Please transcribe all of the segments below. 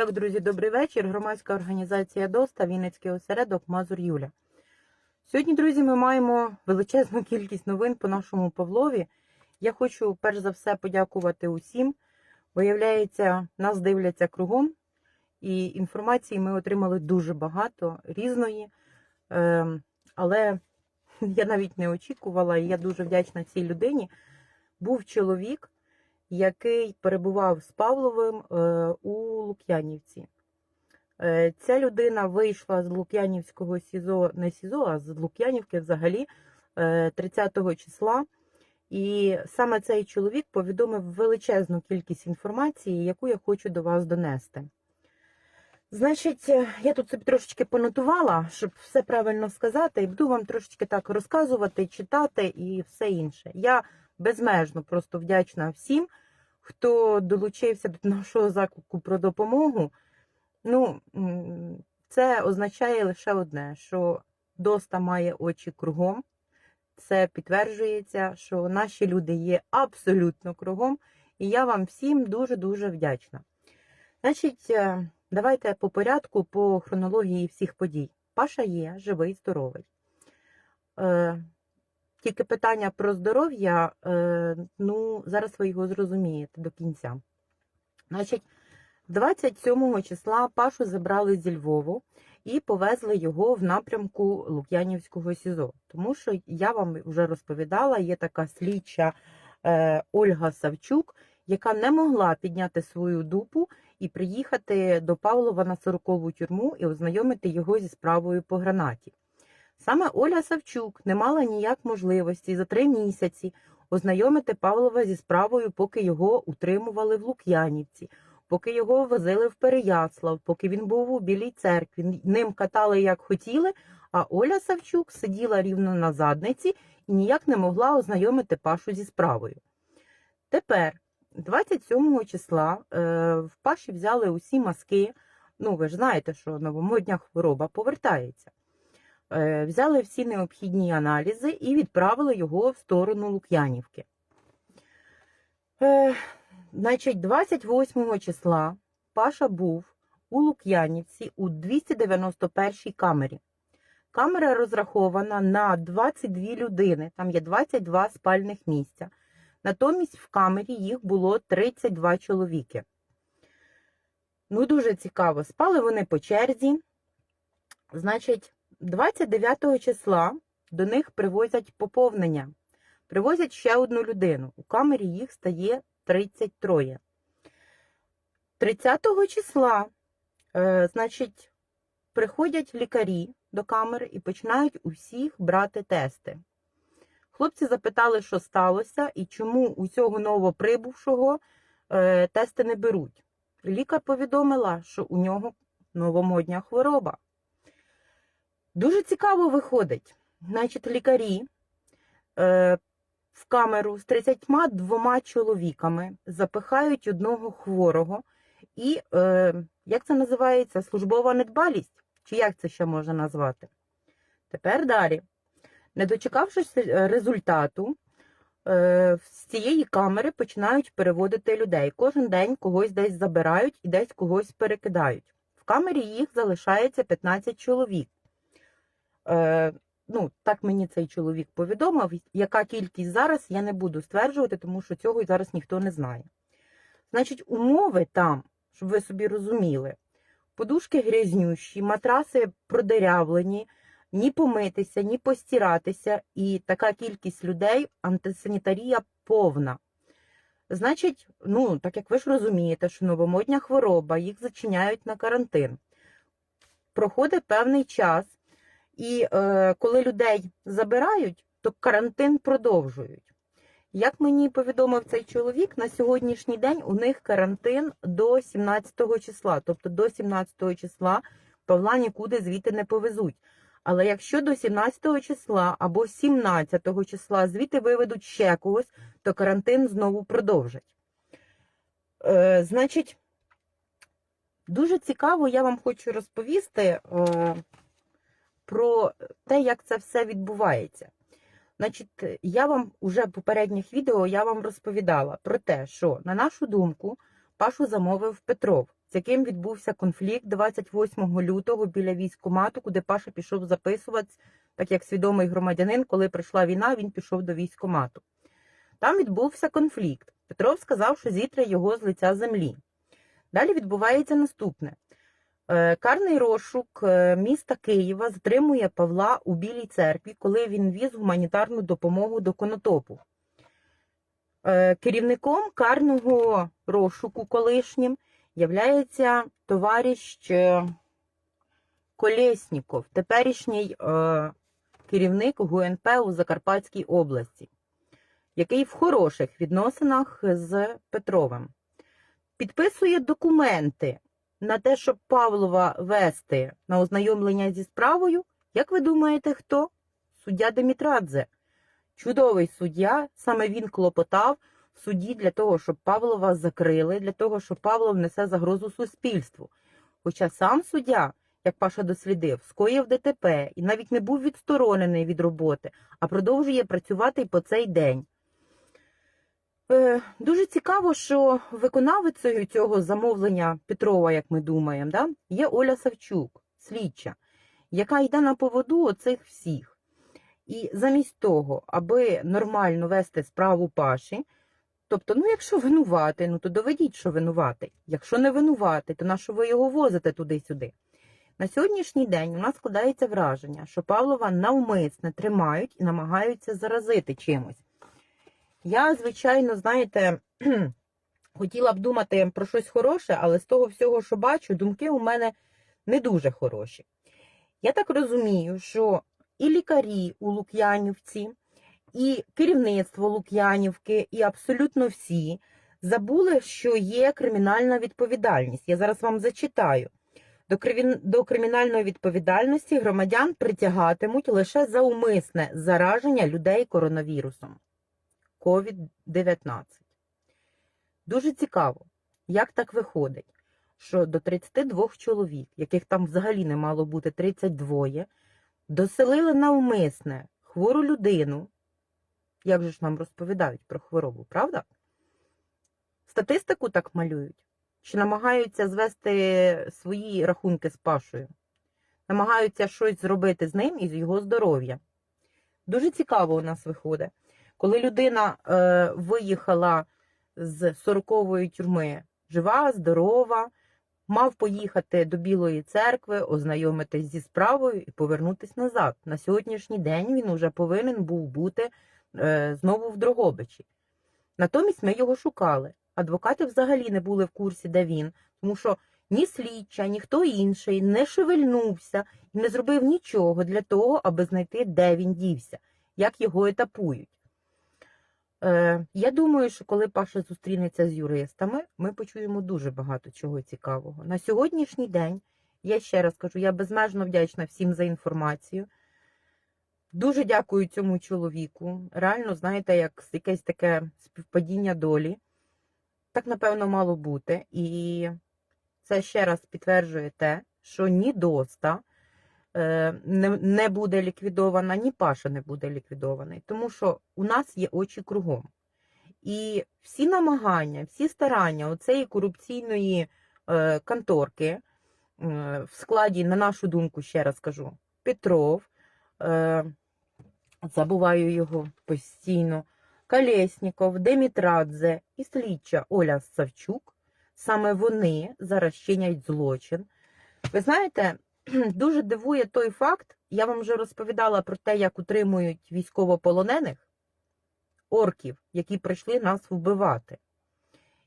Так, друзі, добрий вечір. Громадська організація ДОСТА, Вінницький осередок Мазур Юля. Сьогодні, друзі, ми маємо величезну кількість новин по нашому Павлові. Я хочу перш за все подякувати усім. Виявляється, нас дивляться кругом, і інформації ми отримали дуже багато різної. Ем, Але я навіть не очікувала, і я дуже вдячна цій людині. Був чоловік, який перебував з Павловим е, у Лук'янівці. Е, Ця людина вийшла з Лук'янівського СІЗО, не СІЗО, а з Лук'янівки взагалі е, 30 числа. І саме цей чоловік повідомив величезну кількість інформації, яку я хочу до вас донести. Значить, е, я тут собі трошечки понотувала, щоб все правильно сказати, і буду вам трошечки так розказувати, читати і все інше. Я безмежно просто вдячна всім, хто долучився до нашого заклику про допомогу. Ну, це означає лише одне, що доста має очі кругом. Це підтверджується, що наші люди є абсолютно кругом, і я вам всім дуже-дуже вдячна. Значить, е, давайте по порядку, по хронології всіх подій. Паша є, живий, здоровий. Тільки питання про здоров'я, е, ну, зараз ви його зрозумієте до кінця. Значить, 27 числа Пашу забрали зі Львову і повезли його в напрямку Лук'янівського СІЗО. Тому що я вам вже розповідала, є така слідча е, Ольга Савчук, яка не могла підняти свою дупу і приїхати до Павлова на 40-ву тюрму і ознайомити його зі справою по гранаті. Саме Оля Савчук не мала ніяк можливості за три місяці ознайомити Павлова зі справою, поки його утримували в Лук'янівці, поки його возили в Переяслав, поки він був у Білій церкві. Ним катали як хотіли, а Оля Савчук сиділа рівно на задниці і ніяк не могла ознайомити Пашу зі справою. Тепер, 27 числа, е, в Паші взяли усі маски. Ну, ви ж знаєте, що новомодня хвороба повертається. Е, Взяли всі необхідні аналізи і відправили його в сторону Лук'янівки. Е, Значить, 28 числа Паша був у Лук'янівці у 291 камері. Камера розрахована на 22 людини, там є 22 спальних місця. Натомість в камері їх було 32 чоловіки. Ну, дуже цікаво. Спали вони по черзі. Значить, 29 числа до них привозять поповнення. Привозять ще одну людину. У камері їх стає 33. 30 числа, е, значить, приходять лікарі до камери і починають усіх брати тести. Хлопці запитали, що сталося і чому у цього новоприбувшого е, тести не беруть. Лікар повідомила, що у нього новомодня хвороба. Дуже цікаво виходить. Значить, лікарі е, в камеру з 32 чоловіками запихають одного хворого і, е, як це називається, службова недбалість? Чи як це ще можна назвати? Тепер далі. Не дочекавшись е, результату, е, з цієї камери починають переводити людей. Кожен день когось десь забирають і десь когось перекидають. В камері їх залишається 15 чоловік. Е, ну, так мені цей чоловік повідомив. Яка кількість зараз, я не буду стверджувати, тому що цього зараз ніхто не знає. Значить, умови там, щоб ви собі розуміли, подушки грязнющі, матраси продерявлені, ні помитися, ні постиратися, і така кількість людей, антисанітарія повна. Значить, ну, так як ви ж розумієте, що новомодня хвороба, їх зачиняють на карантин. Проходить певний час, і е, коли людей забирають, то карантин продовжують. Як мені повідомив цей чоловік, на сьогоднішній день у них карантин до 17 числа, тобто до 17 числа Павла нікуди звідти не повезуть. Але якщо до 17 числа або 17 числа звідти виведуть ще когось, то карантин знову продовжать. Е, значить, дуже цікаво, я вам хочу розповісти е, про те, як це все відбувається. Значить, я вам уже в попередніх відео я вам розповідала про те, що, на нашу думку, Пашу замовив Петров. з яким відбувся конфлікт 28 лютого біля військкомату, куди Паша пішов записуватись, так як свідомий громадянин, коли прийшла війна, він пішов до військкомату. Там відбувся конфлікт. Петров сказав, що зітре його з лиця землі. Далі відбувається наступне. Е, Карний розшук е, міста Києва затримує Павла у Білій церкві, коли він віз гуманітарну допомогу до Конотопу. Е, Керівником карного розшуку колишнім являється товариш Колєсніков, теперішній керівник ГУНП у Закарпатській області, який в хороших відносинах з Петровим. Підписує документи на те, щоб Павлова вести на ознайомлення зі справою. Як ви думаєте, хто? Суддя Демітрадзе. Чудовий суддя, саме він клопотав в суді для того, щоб Павлова закрили, для того, щоб Павлов несе загрозу суспільству. Хоча сам суддя, як Паша дослідив, скоїв ДТП і навіть не був відсторонений від роботи, а продовжує працювати й по цей день. Е, Дуже цікаво, що виконавицею цього замовлення Петрова, як ми думаємо, да, є Оля Савчук, слідча, яка йде на поводу оцих всіх. І замість того, аби нормально вести справу Паші, тобто, ну, якщо винувати, ну то доведіть, що винуватий. Якщо не винуватий, то на що ви його возите туди-сюди? На сьогоднішній день у нас складається враження, що Павлова навмисне тримають і намагаються заразити чимось. Я, звичайно, знаєте, хотіла б думати про щось хороше, але з того всього, що бачу, думки у мене не дуже хороші. Я так розумію, що і лікарі у Лук'янівці, і керівництво Лук'янівки, і абсолютно всі забули, що є кримінальна відповідальність. Я зараз вам зачитаю. До, кримінальної відповідальності громадян притягатимуть лише за умисне зараження людей коронавірусом. COVID-19. Дуже цікаво, як так виходить, що до 32 чоловік, яких там взагалі не мало бути 32, доселили навмисне хвору людину. Як же ж нам розповідають про хворобу, правда? Статистику так малюють. Чи намагаються звести свої рахунки з Пашою? Намагаються щось зробити з ним і з його здоров'ям. Дуже цікаво у нас виходить. Коли людина е, виїхала з 40-ї тюрми жива, здорова, мав поїхати до Білої церкви, ознайомитись зі справою і повернутися назад. На сьогоднішній день він уже повинен був бути е, знову в Дрогобичі. Натомість ми його шукали. Адвокати взагалі не були в курсі, де він, тому що ні слідча, ні хто інший не шевельнувся і не зробив нічого для того, аби знайти, де він дівся, як його етапують. Е, я думаю, що коли Паша зустрінеться з юристами, ми почуємо дуже багато чого цікавого. На сьогоднішній день, я ще раз кажу, я безмежно вдячна всім за інформацію. Дуже дякую цьому чоловіку. Реально, знаєте, як якесь таке співпадіння долі. Так, напевно, мало бути. І це ще раз підтверджує те, що ні доста не, не буде ліквідована, ні Паша не буде ліквідований. Тому що у нас є очі кругом. І всі намагання, всі старання оцеї корупційної е, конторки е, в складі, на нашу думку, ще раз кажу, Петров, е, забуваю його постійно. Колєсніков, Демітрадзе і слідча Оля Савчук, саме вони зараз чинять злочин. Ви знаєте, дуже дивує той факт, я вам вже розповідала про те, як утримують військовополонених орків, які прийшли нас вбивати.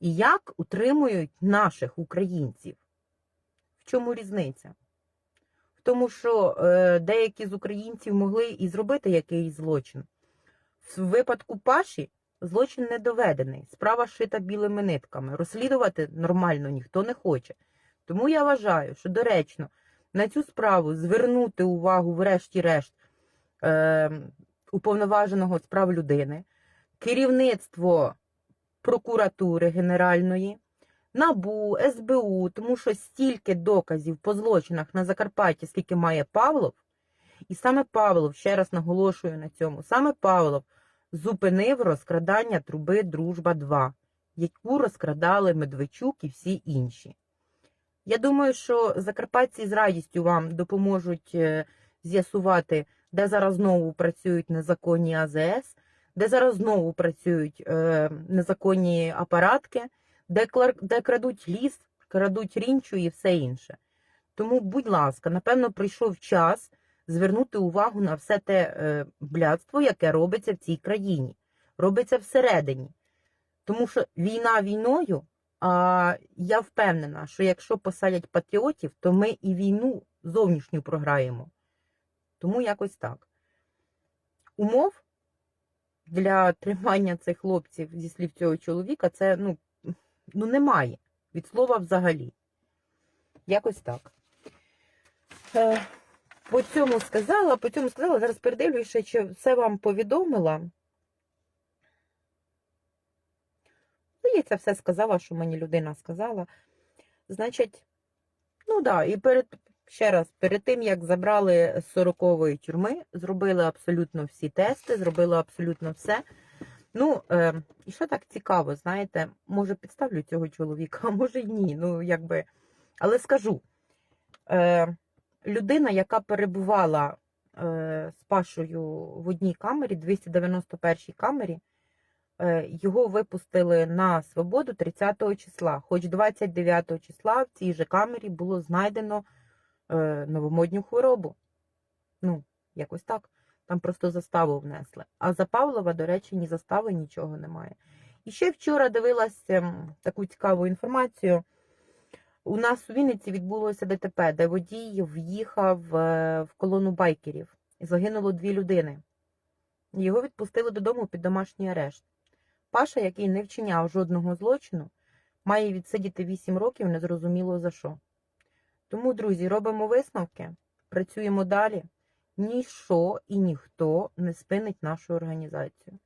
І як утримують наших українців. В чому різниця? В тому, що е, деякі з українців могли і зробити якийсь злочин. В випадку Паші злочин не доведений, справа шита білими нитками. Розслідувати нормально ніхто не хоче. Тому я вважаю, що доречно на цю справу звернути увагу, врешті-решт, е, уповноваженого з прав людини, керівництво прокуратури Генеральної, НАБУ, СБУ, тому що стільки доказів по злочинах на Закарпатті, скільки має Павлов, і саме Павлов, ще раз наголошую на цьому, саме Павлов зупинив розкрадання труби Дружба 2 яку розкрадали Медведчук і всі інші. Я думаю, що закарпатці з радістю вам допоможуть е, з'ясувати, де зараз знову працюють незаконні АЗС, де зараз знову працюють е, незаконні апаратки, де, де крадуть ліс, крадуть рінчу і все інше. Тому, будь ласка, напевно, прийшов час звернути увагу на все те е, блядство, яке робиться в цій країні, робиться всередині. Тому що війна війною, а я впевнена, що якщо посадять патріотів, то ми і війну зовнішню програємо. Тому якось так. Умов для тримання цих хлопців зі слів цього чоловіка, це ну, ну немає. Від слова взагалі. Якось так. Е, по цьому сказала, по цьому сказала, зараз передивлюся, чи все вам повідомила. Здається, все сказала, що мені людина сказала. Значить, ну да, і перед, ще раз, перед тим, як забрали з 40-ї тюрми, зробили абсолютно всі тести, зробили абсолютно все. Ну, е, і що так цікаво, знаєте, може підставлю цього чоловіка, а може й ні. Ну, якби. Але скажу, е, людина, яка перебувала е, з Пашою в одній камері, 291 камері, його випустили на свободу 30 числа. Хоч 29 числа в цій же камері було знайдено е, новомодню хворобу. Ну, якось так. Там просто заставу внесли. А за Павлова, до речі, ні застави, нічого немає. І ще вчора дивилась ем, таку цікаву інформацію. У нас у Вінниці відбулося ДТП, де водій в'їхав е, в колону байкерів і загинуло дві людини. Його відпустили додому під домашній арешт. Паша, який не вчиняв жодного злочину, має відсидіти 8 років незрозуміло за що. Тому, друзі, робимо висновки, працюємо далі. Ніщо і ніхто не спинить нашу організацію.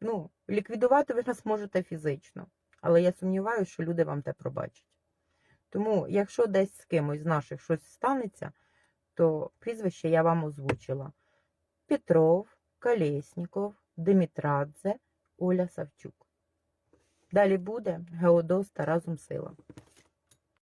Ну, ліквідувати ви нас можете фізично, але я сумніваюся, що люди вам те пробачать. Тому, якщо десь з кимось з наших щось станеться, то прізвище я вам озвучила: Петров, Колєсніков, Димітрадзе, Оля Савчук. Далі буде Геодоста разом сила.